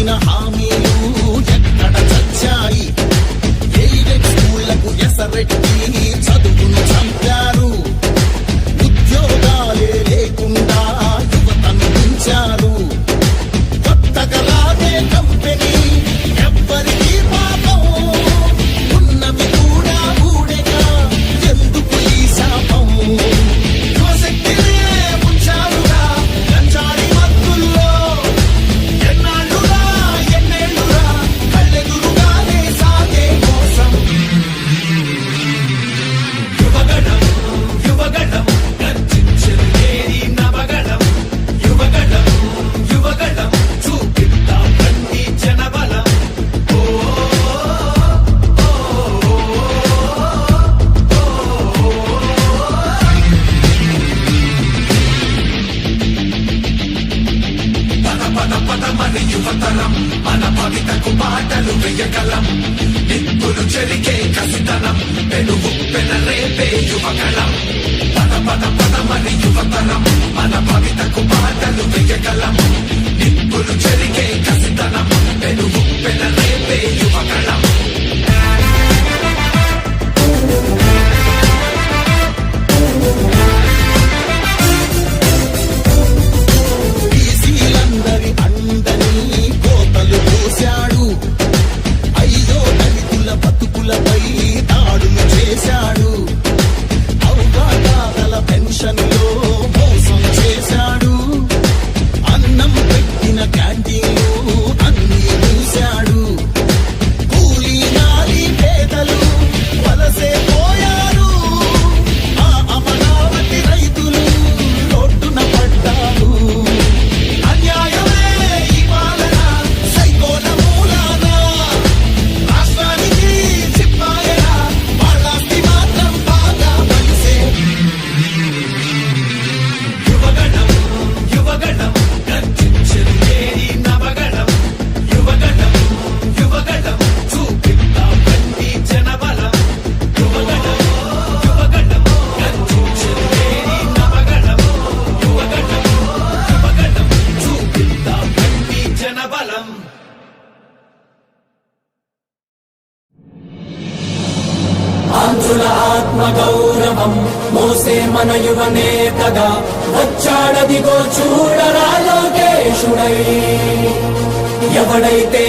ఇచ్చిన హామీలు ఎక్కడ చచ్చాయి? ఎయిడెడ్ స్కూళ్ళకు ఎసరెట్టి మన యువనేతగా వచ్చాడదిగో చూడరా లోకేశుడై. ఎవడైతే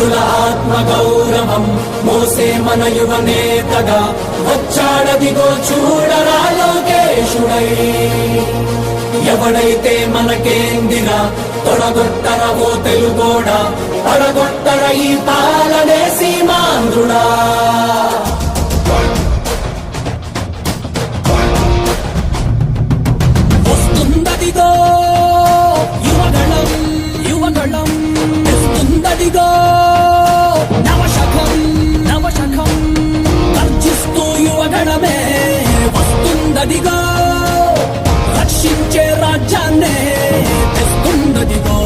ఆంధ్రుల ఆత్మ గౌరవం మోసే మన యువ నేతగా వచ్చాడదిగో చూడరా లోకేశుడై. ఎవడైతే మనకేందిరా? తొడగొట్టర ఓ తెలుగోడా? పడగొట్టర ఈ పాలనే సీమాంధ్రుడా. తెస్తుందదిగో నవశకం నవశకం గర్జిస్తూ యువగణమే వస్తుందదిగో. రక్షించే రాజ్యాన్నే తెస్తుందదిగో.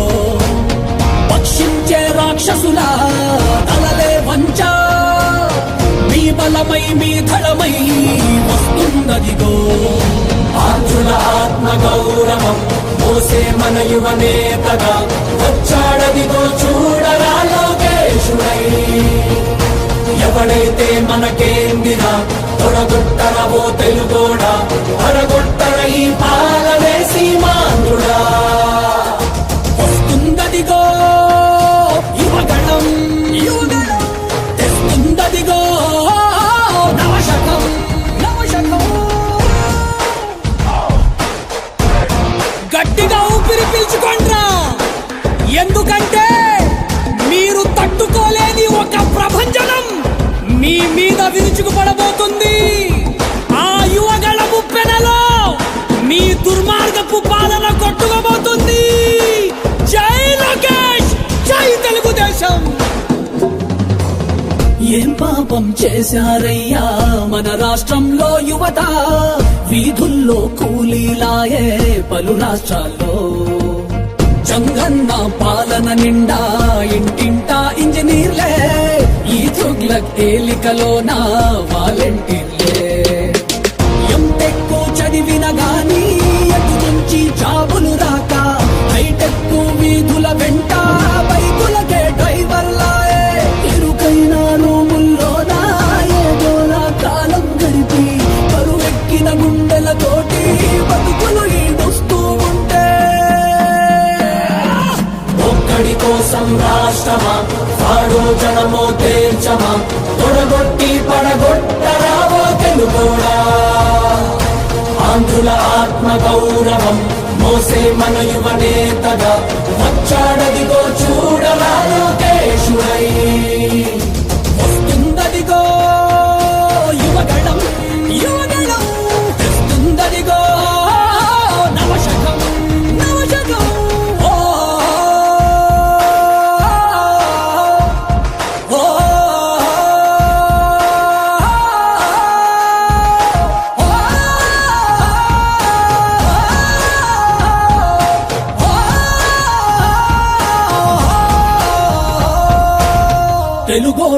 పక్షించే రాక్షసుల తలలే వంచ. మీ బలమై మీ ధళమై వస్తుందదిగో. ఆంధ్రుల ఆత్మ గౌరవం మోసే మన యువ నేతగా వచ్చాడదిగో చూ ఎవడైతే మనకేందిరా? తొడగొట్టరవో తెలుగోడా? తొడగొట్టర ఈ పాలనే సీమాంధ్రుడా చేశారయ్యా మన రాష్ట్రంలో యువత. వీధుల్లో కూలీలాయే పలు రాష్ట్రాల్లో. జంగన్న పాలన నిండా ఇంటింటా ఇంజనీర్లే. ఈ తుగ్లక్ ఏలికలోన వాలంటీర్లే. కోసం రాష్ట్రమా? పాడో జనమో తేల్చమా? తొడగొట్టి పడగొట్టరావో తెలుగోడా? ఆంధ్రుల ఆత్మ గౌరవం మోసే మన యువ నేతగా వచ్చాడదిగో చూడరా కేశుడై.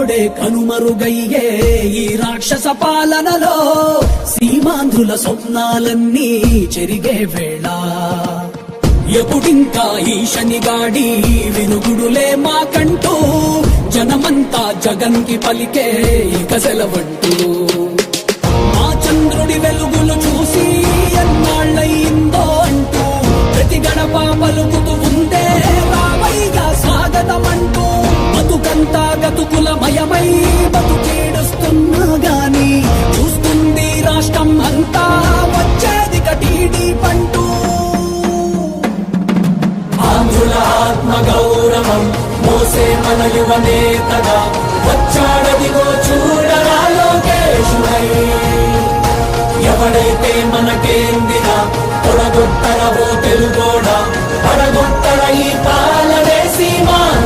తెలుగోడే కనుమరుగయ్యే ఈ రాక్షస పాలనలో సీమాంధ్రుల స్వప్నాలన్నీ చెరిగే వేళ. ఎప్పుడింకా ఈ శనిగాడి వినుగుడులే మాకంటూ జనమంతా జగన్కి పలికే ఇక సెలవంటూ. మా చంద్రుడి వెలుగులు చూసి ఎన్నాళ్ళయిందో అంటూ ప్రతి గడప పలుకుతూ మన యువ నేతగా వచ్చాడదిగో చూడరా లోకేశుడై. ఎవడైతే మనకేందిన తొడగొట్టరవో తెలుగోడ? పడగొట్టర ఈ పాలనే సీమాన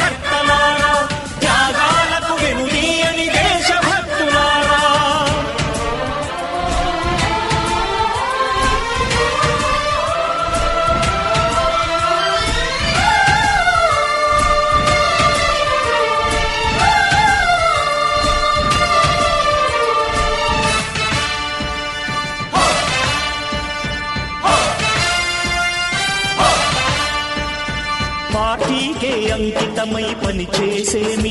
See me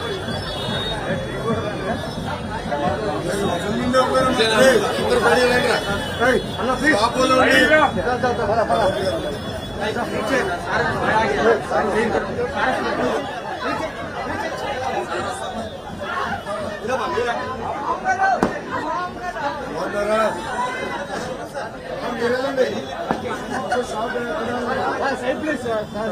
side place sir sir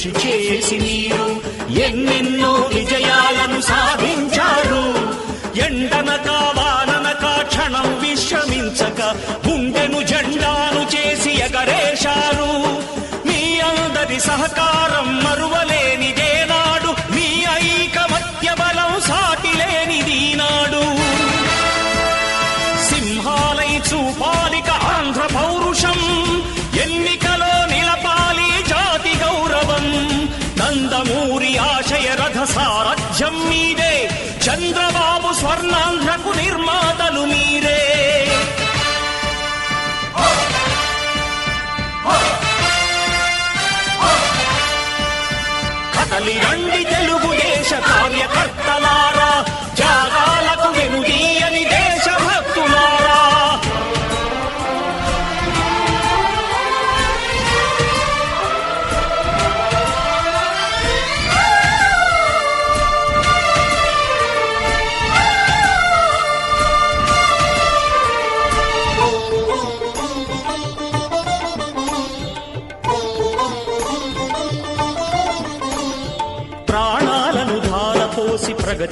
కృషి చేసి మీరు ఎన్నెన్నో విజయాలను సాధించారు. ఎండనక వాననక క్షణం విశ్రమించక గుండెను జెండాను చేసి ఎగరేశారు. మీ అందరి సహకారం మరువలేనిదేనాడు మీ ఐకమత్య బలం సాటిలేనిది నాడు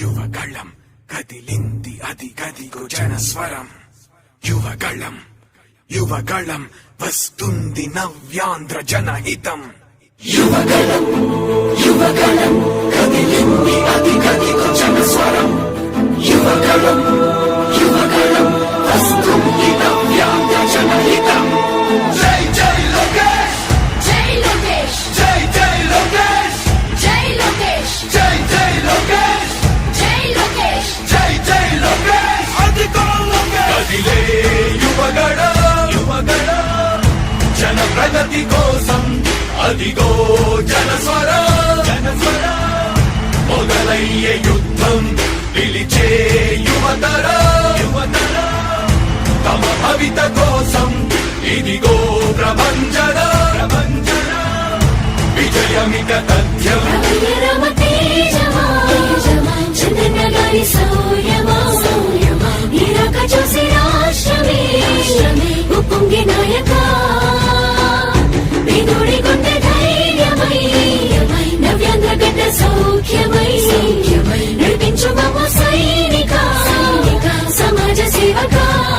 యువగళం కదిలింది అది గదిగో జనస్వరం యువగళం యువగళం వస్తుంది నవ్యాంధ్ర జనహితం. యువగళం యువగళం కదిలింది అది గదిగో జనస్వరం యువగళం యువగళం వస్తుంది నవ్యాంధ్ర జనహితం. ప్రగతి కోసం అదిగో జనస్వర. జనస్వర మొదలయ్యే యుద్ధం పిలిచే యువతర. యువతర తమ భవిత కోసం ఇదిగో ప్రభంజన. ప్రభంజన విజయమిక తథ్యం. చంద్రగారి నిరక చూసి రాష్ట్రమే రాష్ట్రమే